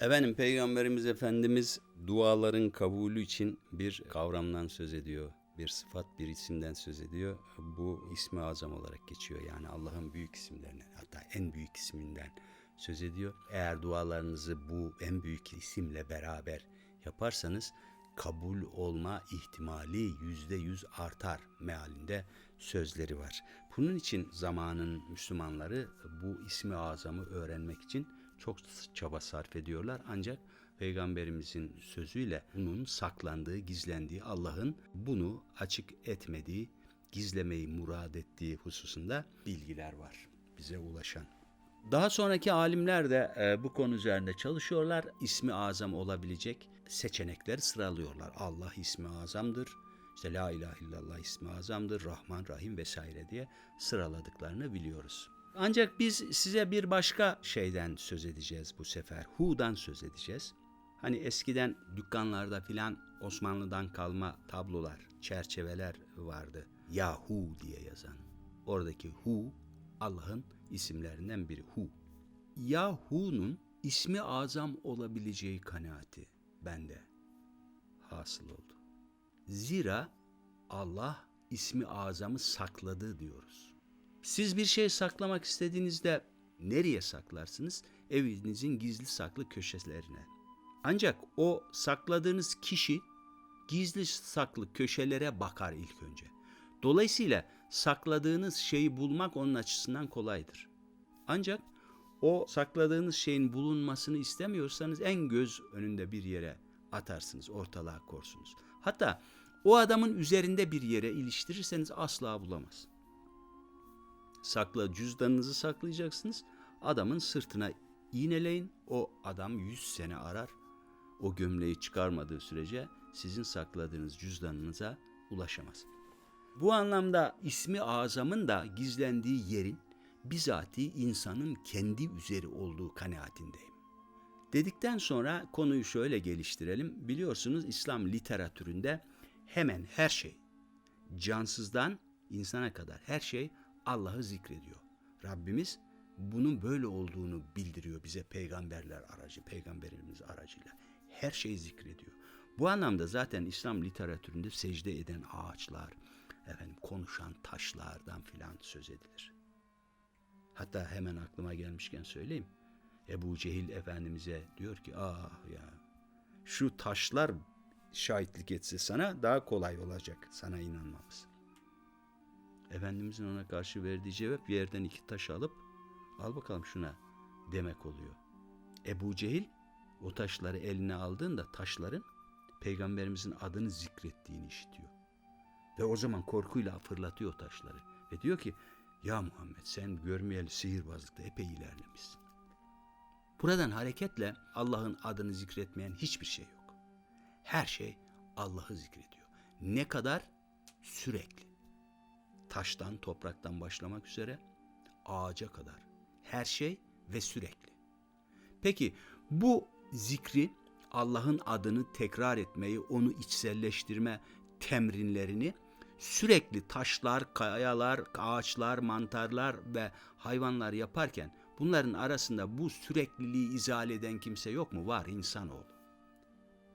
Efendim Peygamberimiz Efendimiz duaların kabulü için bir kavramdan söz ediyor. Bir sıfat, bir isimden söz ediyor. Bu ismi azam olarak geçiyor. Yani Allah'ın büyük isimlerinden hatta en büyük isminden söz ediyor. Eğer dualarınızı bu en büyük isimle beraber yaparsanız kabul olma ihtimali yüzde yüz artar mealinde sözleri var. Bunun için zamanın Müslümanları bu ismi azamı öğrenmek için çok çaba sarf ediyorlar. Ancak Peygamberimizin sözüyle bunun saklandığı, gizlendiği, Allah'ın bunu açık etmediği, gizlemeyi murad ettiği hususunda bilgiler var bize ulaşan. Daha sonraki alimler de e, bu konu üzerinde çalışıyorlar. İsmi azam olabilecek seçenekleri sıralıyorlar. Allah ismi azamdır. İşte la ilahe illallah ismi azamdır. Rahman, Rahim vesaire diye sıraladıklarını biliyoruz. Ancak biz size bir başka şeyden söz edeceğiz bu sefer. Hu'dan söz edeceğiz. Hani eskiden dükkanlarda filan Osmanlı'dan kalma tablolar, çerçeveler vardı. Yahu diye yazan. Oradaki Hu Allah'ın isimlerinden biri Hu. Yahu'nun ismi azam olabileceği kanaati bende hasıl oldu. Zira Allah ismi azamı sakladı diyoruz. Siz bir şey saklamak istediğinizde nereye saklarsınız? Evinizin gizli saklı köşelerine. Ancak o sakladığınız kişi gizli saklı köşelere bakar ilk önce. Dolayısıyla sakladığınız şeyi bulmak onun açısından kolaydır. Ancak o sakladığınız şeyin bulunmasını istemiyorsanız en göz önünde bir yere atarsınız, ortalığa korsunuz. Hatta o adamın üzerinde bir yere iliştirirseniz asla bulamaz. Sakla cüzdanınızı saklayacaksınız. Adamın sırtına iğneleyin. O adam 100 sene arar. O gömleği çıkarmadığı sürece sizin sakladığınız cüzdanınıza ulaşamaz. Bu anlamda ismi azamın da gizlendiği yerin bizatihi insanın kendi üzeri olduğu kanaatindeyim. Dedikten sonra konuyu şöyle geliştirelim. Biliyorsunuz İslam literatüründe hemen her şey, cansızdan insana kadar her şey Allah'ı zikrediyor. Rabbimiz bunun böyle olduğunu bildiriyor bize peygamberler aracı, peygamberimiz aracıyla. Her şey zikrediyor. Bu anlamda zaten İslam literatüründe secde eden ağaçlar, efendim konuşan taşlardan filan söz edilir. Hatta hemen aklıma gelmişken söyleyeyim. Ebu Cehil Efendimiz'e diyor ki ah ya şu taşlar şahitlik etse sana daha kolay olacak sana inanmamız. Efendimizin ona karşı verdiği cevap yerden iki taş alıp al bakalım şuna demek oluyor. Ebu Cehil o taşları eline aldığında taşların peygamberimizin adını zikrettiğini işitiyor. Ve o zaman korkuyla fırlatıyor taşları. Ve diyor ki ya Muhammed sen görmeyeli sihirbazlıkta epey ilerlemişsin. Buradan hareketle Allah'ın adını zikretmeyen hiçbir şey yok. Her şey Allah'ı zikrediyor. Ne kadar? Sürekli. Taştan, topraktan başlamak üzere ağaca kadar. Her şey ve sürekli. Peki bu zikri Allah'ın adını tekrar etmeyi, onu içselleştirme temrinlerini sürekli taşlar, kayalar, ağaçlar, mantarlar ve hayvanlar yaparken bunların arasında bu sürekliliği izale eden kimse yok mu? Var insanoğlu.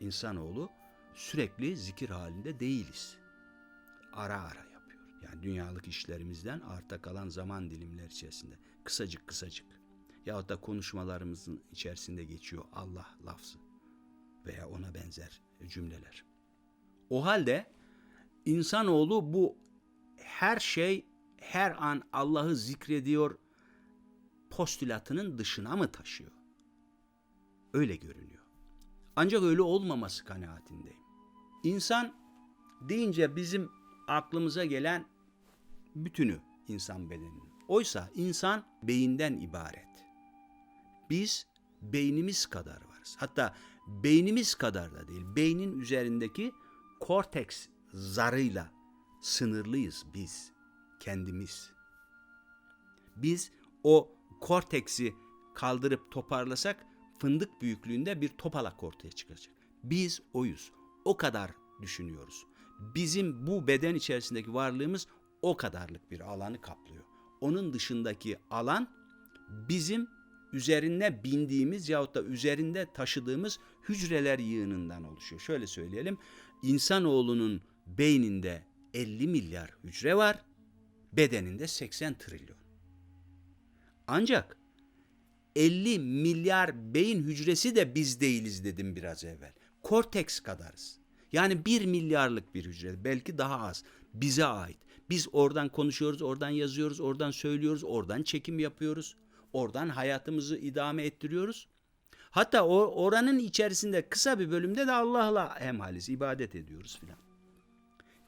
İnsanoğlu sürekli zikir halinde değiliz. Ara ara. Yani dünyalık işlerimizden arta kalan zaman dilimler içerisinde kısacık kısacık yahut da konuşmalarımızın içerisinde geçiyor Allah lafzı veya ona benzer cümleler. O halde insanoğlu bu her şey her an Allah'ı zikrediyor postülatının dışına mı taşıyor? Öyle görünüyor. Ancak öyle olmaması kanaatindeyim. İnsan deyince bizim aklımıza gelen bütünü insan bedeninin. Oysa insan beyinden ibaret. Biz beynimiz kadar varız. Hatta beynimiz kadar da değil. Beynin üzerindeki korteks zarıyla sınırlıyız biz kendimiz. Biz o korteksi kaldırıp toparlasak fındık büyüklüğünde bir topalak ortaya çıkacak. Biz oyuz. O kadar düşünüyoruz. Bizim bu beden içerisindeki varlığımız o kadarlık bir alanı kaplıyor. Onun dışındaki alan bizim üzerine bindiğimiz yahut da üzerinde taşıdığımız hücreler yığınından oluşuyor. Şöyle söyleyelim. İnsanoğlunun beyninde 50 milyar hücre var. Bedeninde 80 trilyon. Ancak 50 milyar beyin hücresi de biz değiliz dedim biraz evvel. Korteks kadarız. Yani 1 milyarlık bir hücre belki daha az bize ait. Biz oradan konuşuyoruz, oradan yazıyoruz, oradan söylüyoruz, oradan çekim yapıyoruz. Oradan hayatımızı idame ettiriyoruz. Hatta o oranın içerisinde kısa bir bölümde de Allah'la hemhaliz, ibadet ediyoruz filan.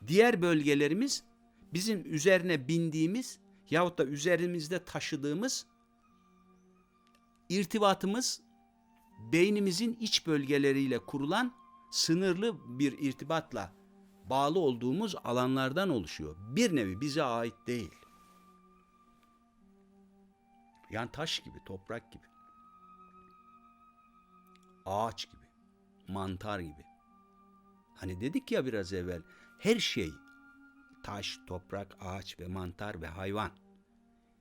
Diğer bölgelerimiz bizim üzerine bindiğimiz yahut da üzerimizde taşıdığımız irtibatımız beynimizin iç bölgeleriyle kurulan sınırlı bir irtibatla bağlı olduğumuz alanlardan oluşuyor. Bir nevi bize ait değil. Yani taş gibi, toprak gibi. Ağaç gibi, mantar gibi. Hani dedik ya biraz evvel her şey taş, toprak, ağaç ve mantar ve hayvan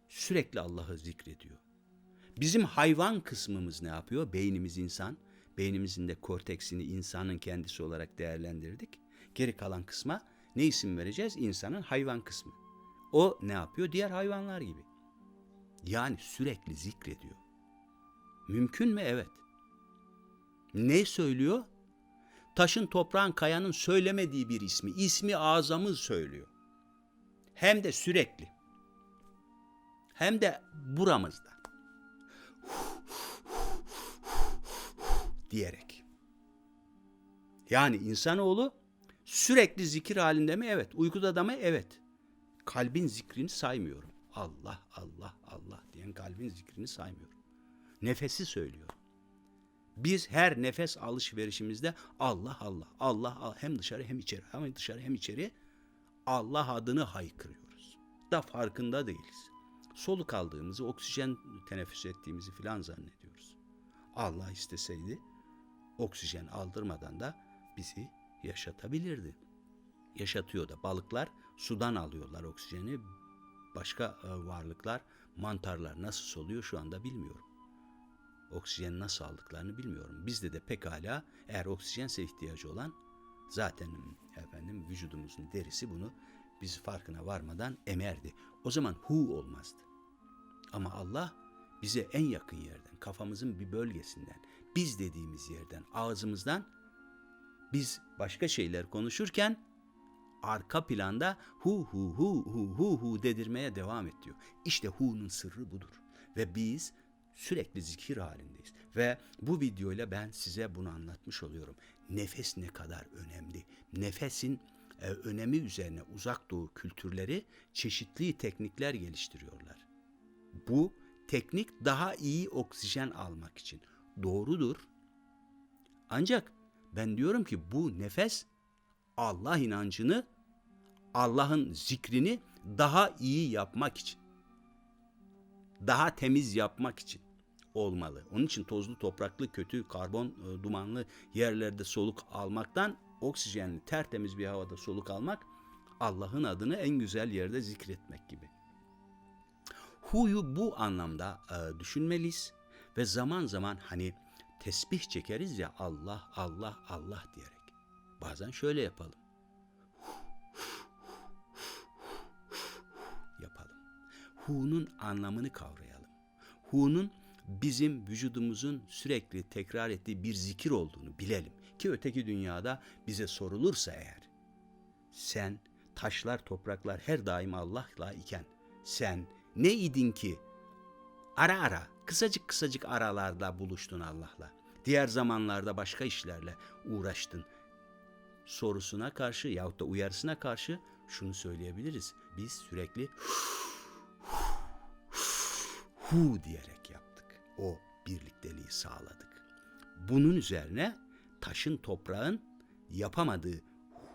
sürekli Allah'ı zikrediyor. Bizim hayvan kısmımız ne yapıyor? Beynimiz insan. Beynimizin de korteksini insanın kendisi olarak değerlendirdik. Geri kalan kısma ne isim vereceğiz? İnsanın hayvan kısmı. O ne yapıyor? Diğer hayvanlar gibi. Yani sürekli zikrediyor. Mümkün mü? Evet. Ne söylüyor? Taşın, toprağın, kayanın söylemediği bir ismi. İsmi azamı söylüyor. Hem de sürekli. Hem de buramızda. Diyerek. Yani insanoğlu sürekli zikir halinde mi? Evet. Uykuda da mı? Evet. Kalbin zikrini saymıyorum. Allah, Allah, Allah diyen kalbin zikrini saymıyorum. Nefesi söylüyorum. Biz her nefes alışverişimizde Allah Allah, Allah Allah hem dışarı hem içeri, hem dışarı hem içeri Allah adını haykırıyoruz. Da farkında değiliz. Soluk aldığımızı, oksijen teneffüs ettiğimizi filan zannediyoruz. Allah isteseydi oksijen aldırmadan da bizi yaşatabilirdi. Yaşatıyor da balıklar sudan alıyorlar oksijeni. Başka e, varlıklar, mantarlar nasıl soluyor şu anda bilmiyorum. Oksijen nasıl aldıklarını bilmiyorum. Bizde de pekala eğer oksijense ihtiyacı olan zaten efendim vücudumuzun derisi bunu biz farkına varmadan emerdi. O zaman hu olmazdı. Ama Allah bize en yakın yerden, kafamızın bir bölgesinden, biz dediğimiz yerden, ağzımızdan biz başka şeyler konuşurken arka planda hu hu hu hu hu hu dedirmeye devam et diyor. İşte hu'nun sırrı budur. Ve biz sürekli zikir halindeyiz. Ve bu videoyla ben size bunu anlatmış oluyorum. Nefes ne kadar önemli. Nefesin e, önemi üzerine uzak doğu kültürleri çeşitli teknikler geliştiriyorlar. Bu teknik daha iyi oksijen almak için. Doğrudur. Ancak ben diyorum ki bu nefes Allah inancını, Allah'ın zikrini daha iyi yapmak için, daha temiz yapmak için olmalı. Onun için tozlu, topraklı, kötü, karbon e, dumanlı yerlerde soluk almaktan oksijenli, tertemiz bir havada soluk almak Allah'ın adını en güzel yerde zikretmek gibi. Huyu bu anlamda e, düşünmeliyiz ve zaman zaman hani tesbih çekeriz ya Allah Allah Allah diyerek. Bazen şöyle yapalım. yapalım. Hu'nun anlamını kavrayalım. Hu'nun bizim vücudumuzun sürekli tekrar ettiği bir zikir olduğunu bilelim. Ki öteki dünyada bize sorulursa eğer sen taşlar topraklar her daim Allah'la iken sen ne idin ki ara ara kısacık kısacık aralarda buluştun Allah'la. Diğer zamanlarda başka işlerle uğraştın. Sorusuna karşı yahut da uyarısına karşı şunu söyleyebiliriz. Biz sürekli hu diyerek yaptık. O birlikteliği sağladık. Bunun üzerine taşın toprağın yapamadığı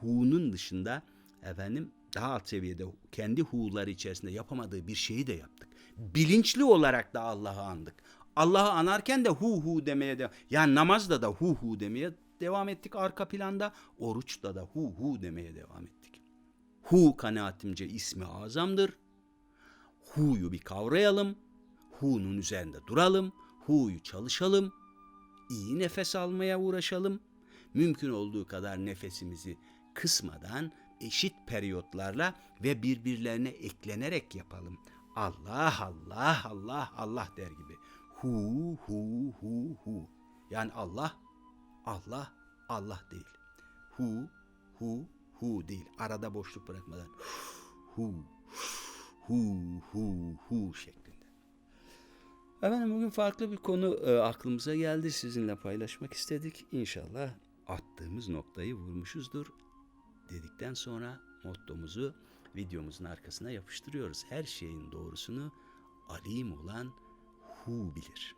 hu'nun dışında efendim daha alt seviyede kendi hu'ları içerisinde yapamadığı bir şeyi de yaptık. Bilinçli olarak da Allah'ı andık. Allah'ı anarken de hu hu demeye de yani namazda da hu hu demeye devam ettik arka planda. Oruçta da hu hu demeye devam ettik. Hu kanaatimce ismi azamdır. Hu'yu bir kavrayalım. Hu'nun üzerinde duralım. hu'yu çalışalım. iyi nefes almaya uğraşalım. Mümkün olduğu kadar nefesimizi kısmadan eşit periyotlarla ve birbirlerine eklenerek yapalım. Allah Allah Allah Allah der gibi. Hu hu hu hu. Yani Allah Allah Allah değil. Hu hu hu değil. Arada boşluk bırakmadan hu hu hu hu şeklinde. Efendim bugün farklı bir konu e, aklımıza geldi. Sizinle paylaşmak istedik. İnşallah attığımız noktayı vurmuşuzdur dedikten sonra mottomuzu videomuzun arkasına yapıştırıyoruz. Her şeyin doğrusunu alim olan Hu bilir.